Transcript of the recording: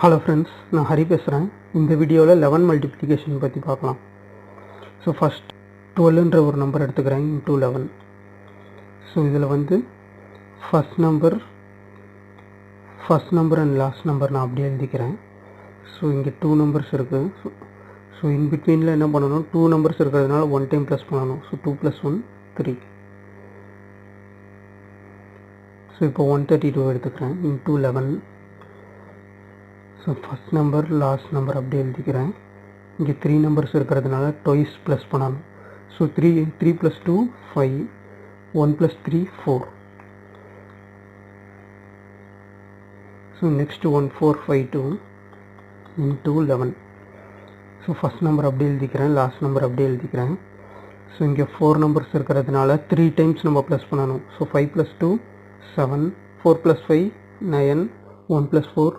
Hello friends நான் ஹரி பேசுகிறேன் இந்த வீடியோவில் லெவன் மல்டிப்ளிகேஷன் பற்றி பார்க்கலாம். ஸோ ஃபஸ்ட் டுவெல்ன்ற ஒரு நம்பர் எடுத்துக்கிறேன் இன்டூ லெவன் ஸோ இதில் வந்து first number first number and last number நான் அப்படியே எழுதிக்கிறேன். ஸோ இங்கே டூ நம்பர்ஸ் இருக்குது ஸோ ஸோ இன் பிட்வீனில் என்ன பண்ணணும்? டூ நம்பர்ஸ் இருக்கிறதுனால ஒன் டைம் ப்ளஸ் பண்ணணும். So two plus one three so இப்போ ஒன் தேர்ட்டி டூ எடுத்துக்கிறேன் into eleven so first number last number அப்படியே எழுதிக்கிறேன். இங்கே த்ரீ நம்பர்ஸ் இருக்கிறதுனால டொய்ஸ் ப்ளஸ் பண்ணணும். So three three plus two five one plus three four so next one four five two into eleven so first number அப்படியே எழுதிக்கிறேன். Last number அப்படியே எழுதிக்கிறேன். So இங்கே ஃபோர் நம்பர்ஸ் இருக்கிறதுனால த்ரீ டைம்ஸ் நம்ம plus பண்ணணும். So five plus two seven four plus five nine one plus four